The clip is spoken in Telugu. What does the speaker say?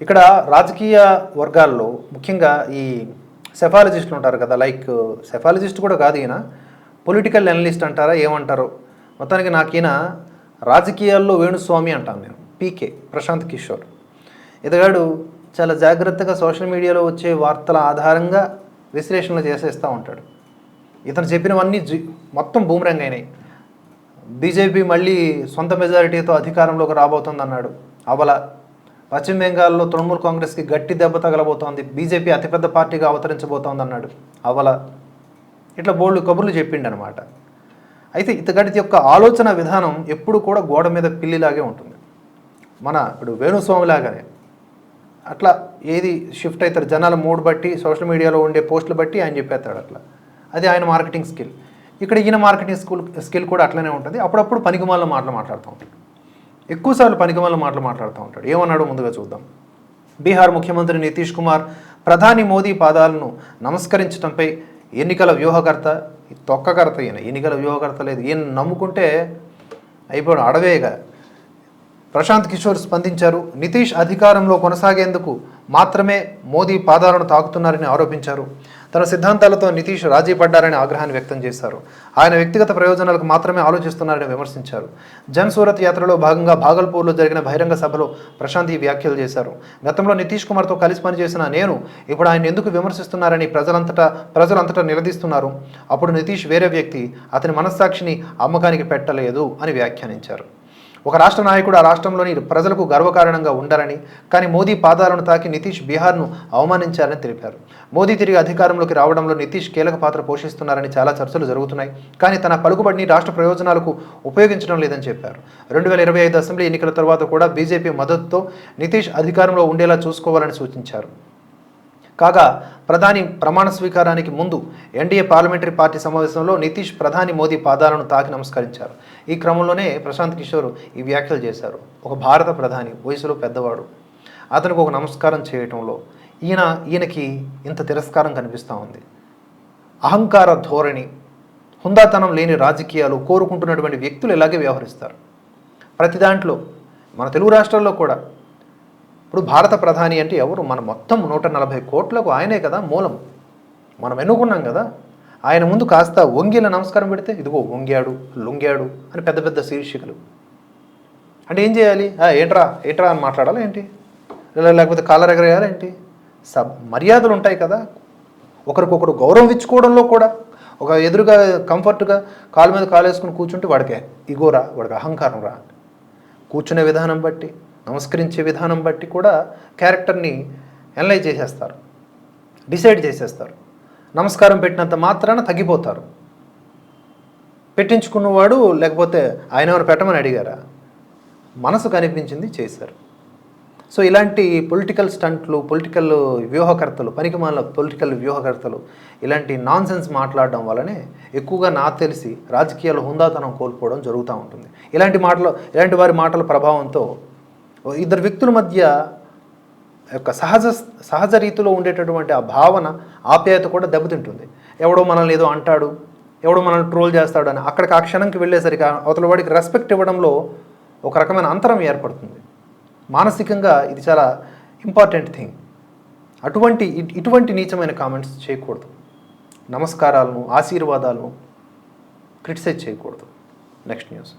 ఇక్కడ రాజకీయ వర్గాల్లో ముఖ్యంగా ఈ సెఫాలజిస్టులు ఉంటారు కదా లైక్ సెఫాలజిస్ట్ కూడా కాదు ఈయన పొలిటికల్ అనలిస్ట్ అంటారా ఏమంటారు. మొత్తానికి నాకు ఈయన రాజకీయాల్లో వేణుస్వామి అంటాను నేను పీకే ప్రశాంత్ కిషోర్. ఇతగాడు చాలా జాగ్రత్తగా సోషల్ మీడియాలో వచ్చే వార్తల ఆధారంగా విశ్లేషణలు చేసేస్తూ ఉంటాడు. ఇతను చెప్పినవన్నీ జి మొత్తం బూమరంగ్ అయినాయి. బీజేపీ మళ్ళీ సొంత మెజారిటీతో అధికారంలోకి రాబోతుంది అన్నాడు అవల పశ్చిమ బెంగాల్లో తృణమూల్ కాంగ్రెస్కి గట్టి దెబ్బ తగలబోతోంది. బీజేపీ అతిపెద్ద పార్టీగా అవతరించబోతోంది అన్నాడు అవల ఇట్లా బోల్డ్ కబుర్లు చెప్పిండనమాట. అయితే ఇతగటి యొక్క ఆలోచన విధానం ఎప్పుడు కూడా గోడ మీద పిల్లిలాగే ఉంటుంది. మన ఇప్పుడు వేణుస్వామిలాగానే అట్లా ఏది షిఫ్ట్ అవుతారు జనాల మూడ్ బట్టి సోషల్ మీడియాలో ఉండే పోస్టులు బట్టి ఆయన చెప్పేస్తాడు అట్లా. అది ఆయన మార్కెటింగ్ స్కిల్. ఇక్కడ ఈయన మార్కెటింగ్ స్కూల్ స్కిల్ కూడా అట్లనే ఉంటుంది. అప్పుడప్పుడు పనికిమాల మాటలు మాట్లాడుతూ ఉంటాడు. ఎక్కువసార్లు పనికిమాల మాటలు మాట్లాడుతూ ఉంటాడు. ఏమన్నాడో ముందుగా చూద్దాం. బీహార్ ముఖ్యమంత్రి నితీష్ కుమార్ ప్రధాని మోదీ పాదాలను నమస్కరించడంపై ఎన్నికల వ్యూహకర్త ఈ తొక్కకర్త ఈయన. ఎన్నికల వ్యూహకర్త లేదు. ఈయన నమ్ముకుంటే అయిపోయాడు అడవేగా. ప్రశాంత్ కిషోర్ స్పందించారు నితీష్ అధికారంలో కొనసాగేందుకు మాత్రమే మోదీ పాదాలను తాకుతున్నారని ఆరోపించారు. తన సిద్ధాంతాలతో నితీష్ రాజీ పడ్డారని ఆగ్రహాన్ని వ్యక్తం చేశారు. ఆయన వ్యక్తిగత ప్రయోజనాలకు మాత్రమే ఆలోచిస్తున్నారని విమర్శించారు. జన్ సూరత్ యాత్రలో భాగంగా భాగల్పూర్లో జరిగిన బహిరంగ సభలో ప్రశాంత్ ఈ వ్యాఖ్యలు చేశారు. గతంలో నితీష్ కుమార్తో కలిసి పనిచేసిన నేను ఇప్పుడు ఆయన ఎందుకు విమర్శిస్తున్నారని ప్రజలంతటా ప్రజలంతటా నిలదీస్తున్నారు? అప్పుడు నితీష్ వేరే వ్యక్తి అతని మనస్సాక్షిని అమ్మకానికి పెట్టలేదు అని వ్యాఖ్యానించారు. ఒక రాష్ట్ర నాయకుడు ఆ రాష్ట్రంలోని ప్రజలకు గర్వకారణంగా ఉండాలని కానీ మోదీ పాదాలను తాకి నితీష్ బీహార్ను అవమానించారని తెలిపారు. మోదీ తిరిగి అధికారంలోకి రావడంలో నితీష్ కీలక పాత్ర పోషిస్తున్నారని చాలా చర్చలు జరుగుతున్నాయి. కానీ తన పలుకుబడిని రాష్ట్ర ప్రయోజనాలకు ఉపయోగించడం లేదని చెప్పారు. రెండు వేల ఇరవై ఐదు అసెంబ్లీ ఎన్నికల తర్వాత కూడా బీజేపీ మద్దతుతో నితీష్ అధికారంలో ఉండేలా చూసుకోవాలని సూచించారు. కాగా ప్రధాని ప్రమాణ స్వీకారానికి ముందు ఎన్డీఏ పార్లమెంటరీ పార్టీ సమావేశంలో నితీష్ ప్రధాని మోదీ పాదాలను తాకి నమస్కరించారు. ఈ క్రమంలోనే ప్రశాంత్ కిషోర్ ఈ వ్యాఖ్యలు చేశారు. ఒక భారత ప్రధాని వయసులో పెద్దవాడు. అతనికి ఒక నమస్కారం చేయటంలో ఈయన ఈయనకి ఇంత తిరస్కారం కనిపిస్తూ ఉంది. అహంకార ధోరణి హుందాతనం లేని రాజకీయాలు కోరుకుంటున్నటువంటి వ్యక్తులు ఇలాగే వ్యవహరిస్తారు. ప్రతి దాంట్లో మన తెలుగు రాష్ట్రాల్లో కూడా ఇప్పుడు భారత ప్రధాని అంటే ఎవరు? మన మొత్తం నూట నలభై కోట్లకు ఆయనే కదా మూలం. మనం ఎన్నుకున్నాం కదా? ఆయన ముందు కాస్త వంగిల నమస్కారం పెడితే ఇదిగో వంగాడు లొంగాడు అని పెద్ద పెద్ద శీర్షికలు. అంటే ఏం చేయాలి? ఏంట్రా ఏంట్రా అని మాట్లాడాలా ఏంటి? లేకపోతే కాలర్ ఎగరేయాలా ఏంటి? సబ్ మర్యాదలు ఉంటాయి కదా. ఒకరికొకరు గౌరవం ఇచ్చుకోవడంలో కూడా. ఒక ఎదురుగా కంఫర్ట్గా కాలు మీద కాలు వేసుకుని కూర్చుంటే వాడికి ఇగోరా వాడికి అహంకారం రా. కూర్చునే విధానం బట్టి. నమస్కరించే విధానం బట్టి కూడా క్యారెక్టర్ని ఎనలైజ్ చేసేస్తారు డిసైడ్ చేసేస్తారు. నమస్కారం పెట్టినంత మాత్రాన తగ్గిపోతారు. పెట్టించుకున్నవాడు లేకపోతే ఆయన ఎవరు పెట్టమని అడిగారా? మనసు కనిపించింది చేశారు. సో ఇలాంటి పొలిటికల్ స్టంట్లు పొలిటికల్ వ్యూహకర్తలు పనికిమాల పొలిటికల్ వ్యూహకర్తలు ఇలాంటి నాన్ సెన్స్ మాట్లాడడం వల్లనే ఎక్కువగా నాకు తెలిసి రాజకీయాలు హుందాతనం కోల్పోవడం జరుగుతూ ఉంటుంది. ఇలాంటి మాటలు ఇలాంటి వారి మాటల ప్రభావంతో ఇద్దరు వ్యక్తుల మధ్య యొక్క సహజ సహజ రీతిలో ఉండేటటువంటి ఆ భావన ఆప్యాయత కూడా దెబ్బతింటుంది. ఎవడో మనల్ని ఏదో అంటాడు ఎవడో మనల్ని ట్రోల్ చేస్తాడు అని అక్కడికి ఆ క్షణంకి వెళ్ళేసరికి అవతల వాడికి రెస్పెక్ట్ ఇవ్వడంలో ఒక రకమైన అంతరం ఏర్పడుతుంది. మానసికంగా ఇది చాలా ఇంపార్టెంట్ థింగ్ అటువంటి ఇటువంటి నీచమైన కామెంట్స్ చేయకూడదు. నమస్కారాలను ఆశీర్వాదాలను క్రిటిసైజ్ చేయకూడదు. Next news